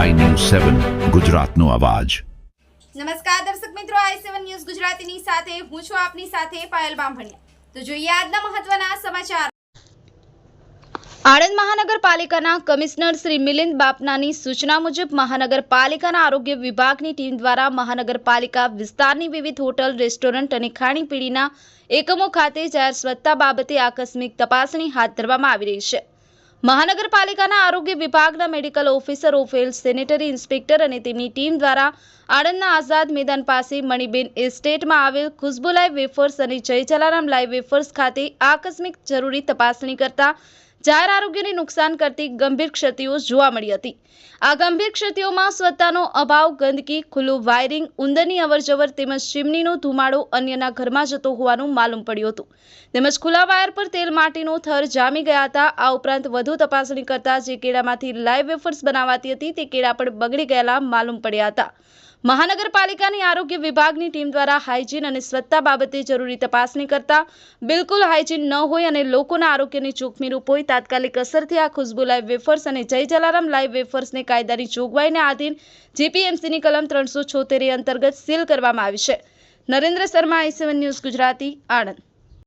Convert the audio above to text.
સેવન ગુજરાતનો અવાજ. નમસ્કાર દર્શક મિત્રો આઈ સેવન ન્યૂઝ ગુજરાતીની સાથે હું છું આપની સાથે પાયલ બામભણિયા. તો જોઈએ આજના મહત્વના સમાચાર. આણંદ મહાનગરપાલિકાના કમિશનર શ્રી મિલિંદ બાપનાની સૂચના મુજબ મહાનગરપાલિકાના આરોગ્ય વિભાગની ટીમ દ્વારા મહાનગરપાલિકા વિસ્તારની વિવિધ હોટલ રેસ્ટોરન્ટ અને ખાણીપીણીના એકમો ખાતે જાહેર સ્વચ્છતા બાબતે આકસ્મિક તપાસણી હાથ ધરવામાં આવી રહી છે. મહાનગરપાલિકાના આરોગ્ય વિભાગના medical officer of sanitary inspector અને તેમની ટીમ દ્વારા આણંદના આઝાદ મેદાન પાસે મણિબેન એસ્ટેટમાં આવેલ ખુશ્બુ લાઈવ વેફર્સ અને જય જલારામ લાઈવ વેફર્સ ખાતે આકસ્મિક જરૂરી તપાસણી કરતા જાહેર આરોગ્યને નુકસાન કરતી ગંભીર ક્ષતિઓ જોવા મળી હતી. આ ગંભીર ક્ષતિઓમાં સ્વચ્છતાનો અભાવ, ગંદકી, ખુલ્લું વાયરિંગ ઉંદરની અવરજવર તેમજ ચીમનીનો ધુમાડો અન્યના ઘરમાં જતો હોવાનું માલુમ પડ્યું હતું. તેમજ ખુલ્લા વાયર પર તેલ માટીનો થર જામી ગયા હતા. આ ઉપરાંત વધુ તપાસણી કરતા જે કેળામાંથી લાઈવ વેફર્સ બનાવાતી હતી તે કેળા પણ બગડી ગયેલા માલુમ પડ્યા હતા. મહાનગરપાલિકાની આરોગ્ય વિભાગની ટીમ દ્વારા હાઇજીન અને સ્વચ્છતા બાબતે જરૂરી તપાસણી કરતા બિલકુલ હાઇજીન ન હોય અને લોકોના આરોગ્યની જોખમી રૂપ હોય તાત્કાલિક અસરથી આ ખુશ્બુ લાઈવ વેફર્સ અને જય જલારામ લાઈવ વેફર્સને કાયદાની જોગવાઈને આધીન જીપીએમસીની કલમ ત્રણસો છોતેર અંતર્ગત સીલ કરવામાં આવી છે. Narendra Sharma I news Gujarati, Anand.